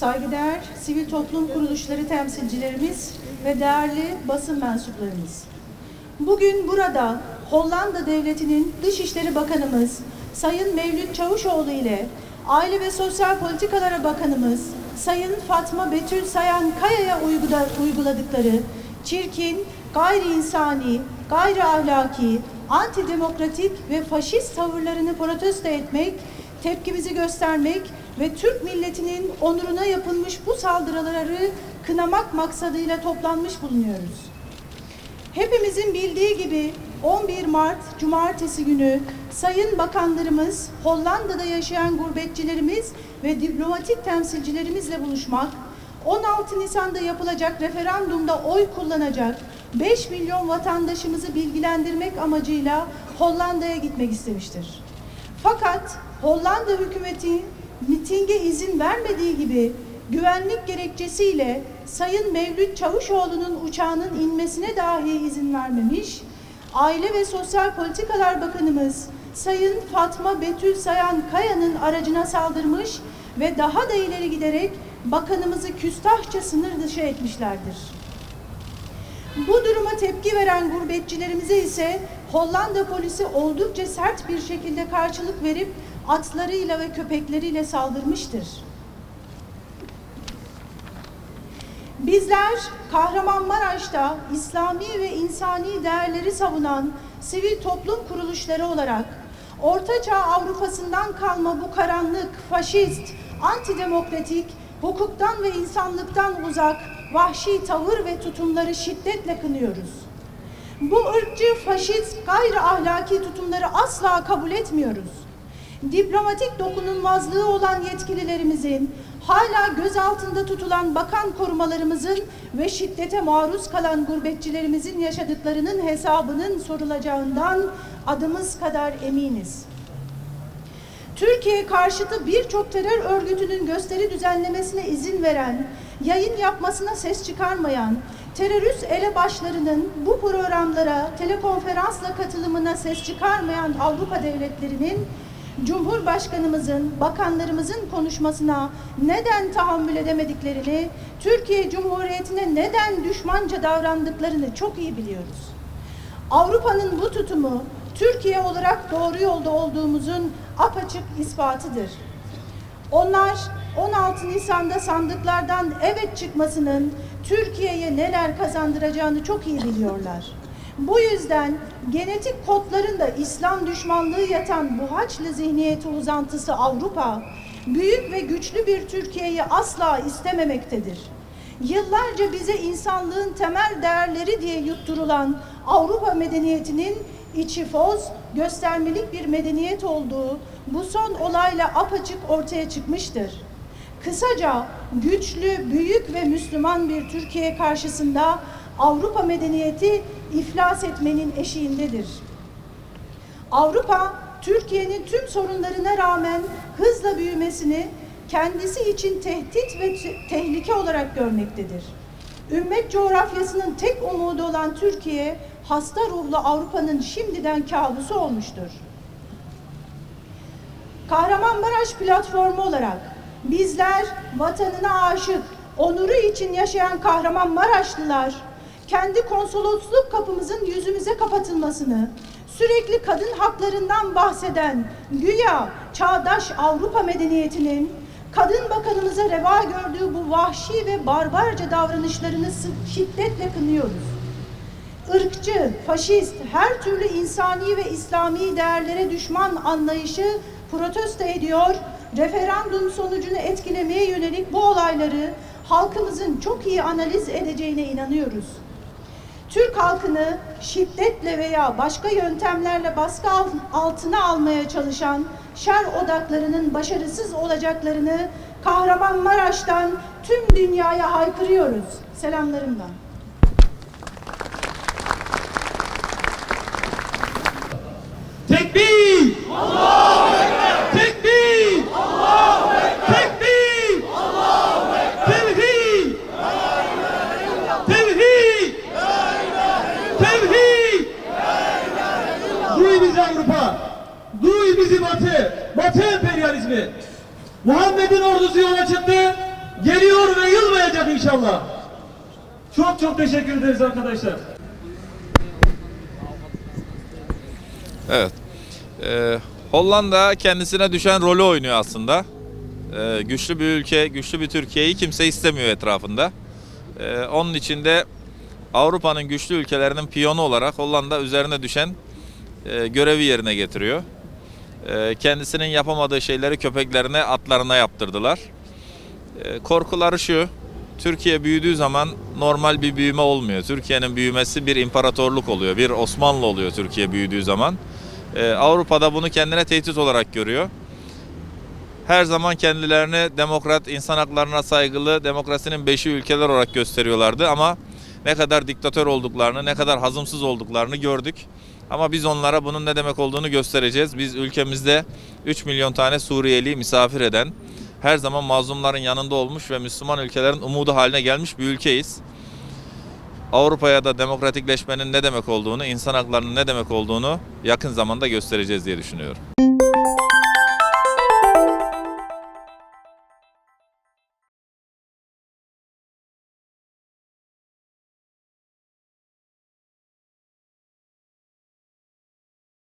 saygıdeğer sivil toplum kuruluşları temsilcilerimiz ve değerli basın mensuplarımız. Bugün burada Hollanda Devleti'nin Dışişleri Bakanımız Sayın Mevlüt Çavuşoğlu ile Aile ve Sosyal Politikalara Bakanımız Sayın Fatma Betül Sayan Kaya'ya uygula- uyguladıkları çirkin, gayri insani, gayri ahlaki, antidemokratik ve faşist tavırlarını protesto etmek, tepkimizi göstermek ve Türk milletinin onuruna yapılmış bu saldırıları kınamak maksadıyla toplanmış bulunuyoruz. Hepimizin bildiği gibi 11 Mart Cumartesi günü Sayın Bakanlarımız Hollanda'da yaşayan gurbetçilerimiz ve diplomatik temsilcilerimizle buluşmak, 16 Nisan'da yapılacak referandumda oy kullanacak 5 milyon vatandaşımızı bilgilendirmek amacıyla Hollanda'ya gitmek istemiştir. Fakat Hollanda hükümeti mitinge izin vermediği gibi güvenlik gerekçesiyle Sayın Mevlüt Çavuşoğlu'nun uçağının inmesine dahi izin vermemiş, Aile ve Sosyal Politikalar Bakanımız Sayın Fatma Betül Sayan Kaya'nın aracına saldırmış ve daha da ileri giderek bakanımızı küstahça sınır dışı etmişlerdir. Bu duruma tepki veren gurbetçilerimize ise Hollanda polisi oldukça sert bir şekilde karşılık verip atlarıyla ve köpekleriyle saldırmıştır. Bizler Kahramanmaraş'ta İslami ve insani değerleri savunan sivil toplum kuruluşları olarak Ortaçağ Avrupa'sından kalma bu karanlık, faşist, antidemokratik, hukuktan ve insanlıktan uzak, vahşi tavır ve tutumları şiddetle kınıyoruz. Bu ırkçı, faşist, gayri ahlaki tutumları asla kabul etmiyoruz. Diplomatik dokunulmazlığı olan yetkililerimizin, hala gözaltında tutulan bakan korumalarımızın ve şiddete maruz kalan gurbetçilerimizin yaşadıklarının hesabının sorulacağından adımız kadar eminiz. Türkiye karşıtı birçok terör örgütünün gösteri düzenlemesine izin veren, yayın yapmasına ses çıkarmayan, terörist elebaşlarının bu programlara telekonferansla katılımına ses çıkarmayan Avrupa devletlerinin Cumhurbaşkanımızın, bakanlarımızın konuşmasına neden tahammül edemediklerini, Türkiye Cumhuriyeti'ne neden düşmanca davrandıklarını çok iyi biliyoruz. Avrupa'nın bu tutumu Türkiye olarak doğru yolda olduğumuzun apaçık ispatıdır. Onlar 16 Nisan'da sandıklardan evet çıkmasının Türkiye'ye neler kazandıracağını çok iyi biliyorlar. Bu yüzden genetik kodlarında İslam düşmanlığı yatan bu haçlı zihniyeti uzantısı Avrupa, büyük ve güçlü bir Türkiye'yi asla istememektedir. Yıllarca bize insanlığın temel değerleri diye yutturulan Avrupa medeniyetinin içi foz, göstermelik bir medeniyet olduğu bu son olayla apaçık ortaya çıkmıştır. Kısaca güçlü, büyük ve Müslüman bir Türkiye karşısında Avrupa medeniyeti iflas etmenin eşiğindedir. Avrupa, Türkiye'nin tüm sorunlarına rağmen hızla büyümesini kendisi için tehdit ve te- tehlike olarak görmektedir. Ümmet coğrafyasının tek umudu olan Türkiye, hasta ruhlu Avrupa'nın şimdiden kabusu olmuştur. Kahramanmaraş platformu olarak bizler vatanına aşık, onuru için yaşayan Kahramanmaraşlılar kendi konsolosluk kapımızın yüzümüze kapatılmasını, sürekli kadın haklarından bahseden güya çağdaş Avrupa medeniyetinin kadın bakanımıza reva gördüğü bu vahşi ve barbarca davranışlarını şiddetle kınıyoruz. Irkçı, faşist, her türlü insani ve İslami değerlere düşman anlayışı protesto ediyor, referandum sonucunu etkilemeye yönelik bu olayları halkımızın çok iyi analiz edeceğine inanıyoruz. Türk halkını şiddetle veya başka yöntemlerle baskı al- altına almaya çalışan şer odaklarının başarısız olacaklarını Kahramanmaraş'tan tüm dünyaya haykırıyoruz. Selamlarımla. Avrupa! Duy bizi Batı! Batı emperyalizmi! Muhammed'in ordusu yola çıktı. geliyor ve yılmayacak inşallah. Çok çok teşekkür ederiz arkadaşlar. Evet. Ee, Hollanda kendisine düşen rolü oynuyor aslında. Ee, güçlü bir ülke, güçlü bir Türkiye'yi kimse istemiyor etrafında. Ee, onun için de Avrupa'nın güçlü ülkelerinin piyonu olarak Hollanda üzerine düşen e, görevi yerine getiriyor. Ee, kendisinin yapamadığı şeyleri köpeklerine, atlarına yaptırdılar. Ee, korkuları şu, Türkiye büyüdüğü zaman normal bir büyüme olmuyor. Türkiye'nin büyümesi bir imparatorluk oluyor, bir Osmanlı oluyor Türkiye büyüdüğü zaman. Ee, Avrupa'da bunu kendine tehdit olarak görüyor. Her zaman kendilerini demokrat, insan haklarına saygılı, demokrasinin beşi ülkeler olarak gösteriyorlardı ama ne kadar diktatör olduklarını, ne kadar hazımsız olduklarını gördük. Ama biz onlara bunun ne demek olduğunu göstereceğiz. Biz ülkemizde 3 milyon tane Suriyeli misafir eden, her zaman mazlumların yanında olmuş ve Müslüman ülkelerin umudu haline gelmiş bir ülkeyiz. Avrupa'ya da demokratikleşmenin ne demek olduğunu, insan haklarının ne demek olduğunu yakın zamanda göstereceğiz diye düşünüyorum.